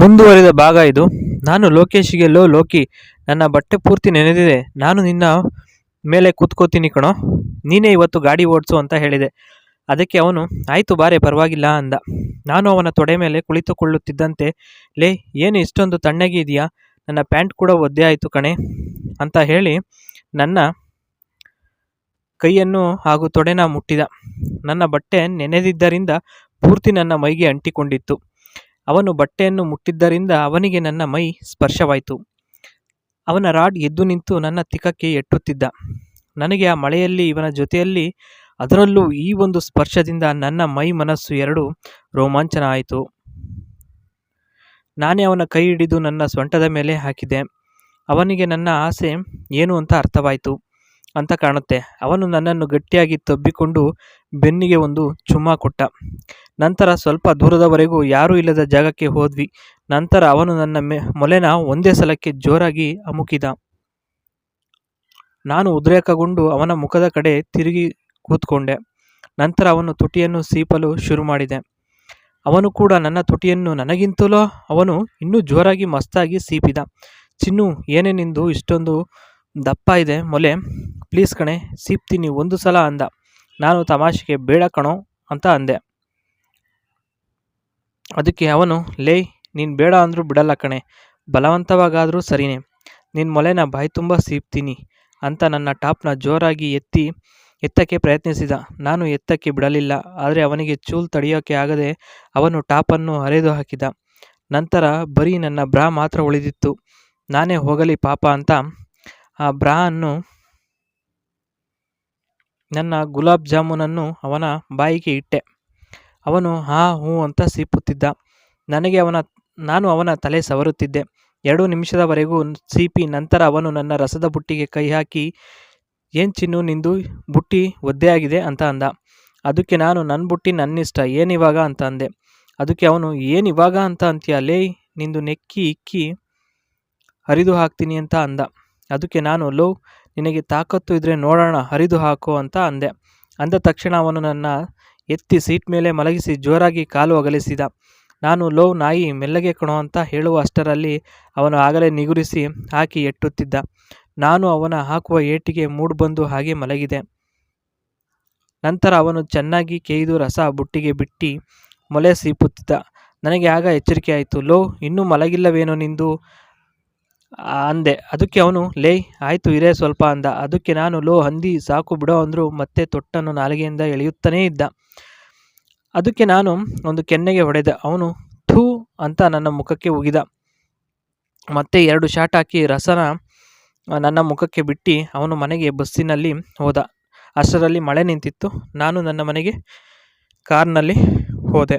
ಮುಂದುವರಿದ ಭಾಗ ಇದು. ನಾನು ಲೋಕೇಶಿಗೆ, ಲೋ, ಲೋಕಿ, ನನ್ನ ಬಟ್ಟೆ ಪೂರ್ತಿ ನೆನೆದಿದೆ. ನಾನು ನಿನ್ನ ಮೇಲೆ ಕೂತ್ಕೋತೀನಿ ಕಣೋ. ನೀನೇ ಇವತ್ತು ಗಾಡಿ ಓಡಿಸು ಅಂತ ಹೇಳಿದೆ. ಅದಕ್ಕೆ ಅವನು, ಆಯಿತು ಬಾರೆ, ಪರವಾಗಿಲ್ಲ ಅಂದ. ನಾನು ಅವನ ತೊಡೆ ಮೇಲೆ ಕುಳಿತುಕೊಳ್ಳುತ್ತಿದ್ದಂತೆ, ಲೇ, ಏನು ಇಷ್ಟೊಂದು ತಣ್ಣಗೆ ಇದೆಯಾ? ನನ್ನ ಪ್ಯಾಂಟ್ ಕೂಡ ಒದ್ದೆ ಆಯಿತು ಕಣೆ ಅಂತ ಹೇಳಿ ನನ್ನ ಕೈಯನ್ನು ಹಾಗೂ ತೊಡೆನ ಮುಟ್ಟಿದ. ನನ್ನ ಬಟ್ಟೆ ನೆನೆದಿದ್ದರಿಂದ ಪೂರ್ತಿ ನನ್ನ ಮೈಗೆ ಅಂಟಿಕೊಂಡಿತ್ತು. ಅವನು ಬಟ್ಟೆಯನ್ನು ಮುಟ್ಟಿದ್ದರಿಂದ ಅವನಿಗೆ ನನ್ನ ಮೈ ಸ್ಪರ್ಶವಾಯಿತು. ಅವನ ರಾಡ್ ಎದ್ದು ನಿಂತು ನನ್ನ ತಿಕಕ್ಕೆ ಎಟ್ಟುತ್ತಿದ್ದ. ನನಗೆ ಆ ಮಳೆಯಲ್ಲಿ, ಇವನ ಜೊತೆಯಲ್ಲಿ ಅದರಲ್ಲೂ ಈ ಒಂದು ಸ್ಪರ್ಶದಿಂದ ನನ್ನ ಮೈ ಮನಸ್ಸು ಎರಡು ರೋಮಾಂಚನ ಆಯಿತು ನಾನೇ ಅವನ ಕೈ ಹಿಡಿದು ನನ್ನ ಸೊಂಟದ ಮೇಲೆ ಹಾಕಿದೆ. ಅವನಿಗೆ ನನ್ನ ಆಸೆ ಏನು ಅಂತ ಅರ್ಥವಾಯಿತು. ಅಂತ ಕಾಣುತ್ತೆ. ಅವನು ನನ್ನನ್ನು ಗಟ್ಟಿಯಾಗಿ ತಬ್ಬಿಕೊಂಡು ಬೆನ್ನಿಗೆ ಒಂದು ಚುಮ್ಮ ಕೊಟ್ಟ. ನಂತರ ಸ್ವಲ್ಪ ದೂರದವರೆಗೂ ಯಾರೂ ಇಲ್ಲದ ಜಾಗಕ್ಕೆ ಹೋದ್ವಿ. ನಂತರ ಅವನು ನನ್ನ ಮೆ, ಮೊಲೆನ ಒಂದೇ ಸಲಕ್ಕೆ ಜೋರಾಗಿ ಅಮುಕಿದ. ನಾನು ಉದ್ರೇಕಗೊಂಡು ಅವನ ಮುಖದ ಕಡೆ ತಿರುಗಿ ಕೂತ್ಕೊಂಡೆ. ನಂತರ ಅವನು ತುಟಿಯನ್ನು ಸೀಪಲು ಶುರು ಮಾಡಿದೆ. ಅವನು ಕೂಡ ನನ್ನ ತುಟಿಯನ್ನು ನನಗಿಂತಲೋ, ಅವನು ಇನ್ನೂ ಜೋರಾಗಿ ಮಸ್ತಾಗಿ ಸೀಪಿದ. ಚಿನ್ನು, ಏನೇ ನಿಂದು, ಇಷ್ಟೊಂದು ದಪ್ಪ ಇದೆ ಮೊಲೆ. ಪ್ಲೀಸ್ ಕಣೆ ಸೀಪ್ತೀನಿ ಒಂದು ಸಲ ಅಂದ. ನಾನು ತಮಾಷೆಗೆ ಬೇಡ ಕಣೋ ಅಂತ ಅಂದೆ. ಅದಕ್ಕೆ ಅವನು, ಲೇ, ನೀನು ಬೇಡ ಅಂದರೂ ಬಿಡಲ್ಲ ಕಣೆ. ಬಲವಂತವಾಗಾದರೂ ಸರಿನೇ. ನಿನ್ನ ಮೊಲೆನ ಬಾಯಿ ತುಂಬ ಸೀಪ್ತೀನಿ ಅಂತ ನನ್ನ ಟಾಪ್ನ ಜೋರಾಗಿ ಎತ್ತಿ ಎತ್ತಕ್ಕೆ ಪ್ರಯತ್ನಿಸಿದ. ನಾನು ಎತ್ತಕ್ಕೆ ಬಿಡಲಿಲ್ಲ, ಆದರೆ ಅವನಿಗೆ ಚೂಲ್ ತಡೆಯೋಕೆ ಆಗದೆ ಅವನು ಟಾಪನ್ನು ಹರಿದು ಹಾಕಿದ. ನಂತರ ಬರೀ ನನ್ನ ಬ್ರಾ ಮಾತ್ರ ಉಳಿದಿತ್ತು. ನಾನೇ ಹೋಗಲಿ ಪಾಪ ಅಂತ ಆ ಬ್ರಾ ಅನ್ನು ನನ್ನ ಗುಲಾಬ್ ಜಾಮೂನನ್ನು ಅವನ ಬಾಯಿಗೆ ಇಟ್ಟೆ. ಅವನು ಹಾ, ಹೂ ಅಂತ ಸೀಪುತ್ತಿದ್ದ ನನಗೆ ಅವನ, ನಾನು ಅವನ ತಲೆ ಸವರುತ್ತಿದ್ದೆ. ಎರಡು ನಿಮಿಷದವರೆಗೂ ಸೀಪಿ ನಂತರ ಅವನು ನನ್ನ ರಸದ ಬುಟ್ಟಿಗೆ ಕೈ ಹಾಕಿ, ಏನು ಚಿನ್ನು ನಿಂದು? ಬುಟ್ಟಿ ಒದ್ದೆಯಾಗಿದೆ ಅಂತ ಅಂದ. ಅದಕ್ಕೆ ನಾನು ನನ್ನ ಬುಟ್ಟಿ ನನ್ನಿಷ್ಟ ಏನಿವಾಗ ಅಂತ ಅಂದೆ. ಅದಕ್ಕೆ ಅವನು ಏನಿವಾಗ ಅಂತ ಅಂತೀಯ, ಲೇ, ನಿಂದು ನೆಕ್ಕಿ ಇಕ್ಕಿ ಹರಿದು ಹಾಕ್ತೀನಿ ಅಂತ ಅಂದ. ಅದಕ್ಕೆ ನಾನು, ಲೋ, ನಿನಗೆ ತಾಕತ್ತು ಇದ್ದರೆ ನೋಡೋಣ, ಹರಿದು ಹಾಕು ಅಂತ ಅಂದೆ. ಅಂದ ತಕ್ಷಣ ಅವನು ನನ್ನ ಎತ್ತಿ ಸೀಟ್ ಮೇಲೆ ಮಲಗಿಸಿ ಜೋರಾಗಿ ಕಾಲು ಅಗಲಿಸಿದ. ನಾನು, ಲೋ, ನಾಯಿ, ಮೆಲ್ಲಗೆ ಕಣೋ ಅಂತ ಹೇಳುವ ಅಷ್ಟರಲ್ಲಿ ಅವನು ಆಗಲೇ ನಿಗುರಿಸಿ ಹಾಕಿ ಎಟ್ಟುತ್ತಿದ್ದ. ನಾನು ಅವನ ಹಾಕುವ ಏಟಿಗೆ ಮೂಡ್ ಬಂದು ಹಾಗೆ ಮಲಗಿದೆ. ನಂತರ ಅವನು ಚೆನ್ನಾಗಿ ಕೇಯ್ದು ರಸ ಬುಟ್ಟಿಗೆ ಬಿಟ್ಟು ಮೊಲೆ ಸೀಪುತ್ತಿದ್ದ ನನಗೆ ಆಗ ಎಚ್ಚರಿಕೆ ಆಯಿತು, ಲೋ, ಇನ್ನೂ ಮಲಗಿಲ್ಲವೇನೋ ನಿಂದು? ಅಂದೆ, ಅದಕ್ಕೆ ಅವನು, ಲೇ, ಆಯಿತು ಇರೇ ಸ್ವಲ್ಪ ಅಂದ. ಅದಕ್ಕೆ ನಾನು ಲೋ ಹಂದಿ ಸಾಕು ಬಿಡೋ ಅಂದರು. ಮತ್ತೆ ತೊಟ್ಟನ್ನು ನಾಲಿಗೆಯಿಂದ ಎಳೆಯುತ್ತಲೇ ಇದ್ದ. ಅದಕ್ಕೆ ನಾನು ಒಂದು ಕೆನ್ನೆಗೆ ಹೊಡೆದೆ. ಅವನು, ಥೂ ಅಂತ ನನ್ನ ಮುಖಕ್ಕೆ ಉಗಿದ. ಮತ್ತೆ ಎರಡು ಶಾಟ್ ಹಾಕಿ ರಸನ ನನ್ನ ಮುಖಕ್ಕೆ ಬಿಟ್ಟು ಅವನು ಮನೆಗೆ ಬಸ್ಸಿನಲ್ಲಿ ಹೋದ. ಅಷ್ಟರಲ್ಲಿ ಮಳೆ ನಿಂತಿತ್ತು. ನಾನು ನನ್ನ ಮನೆಗೆ ಕಾರ್ನಲ್ಲಿ ಹೋದೆ.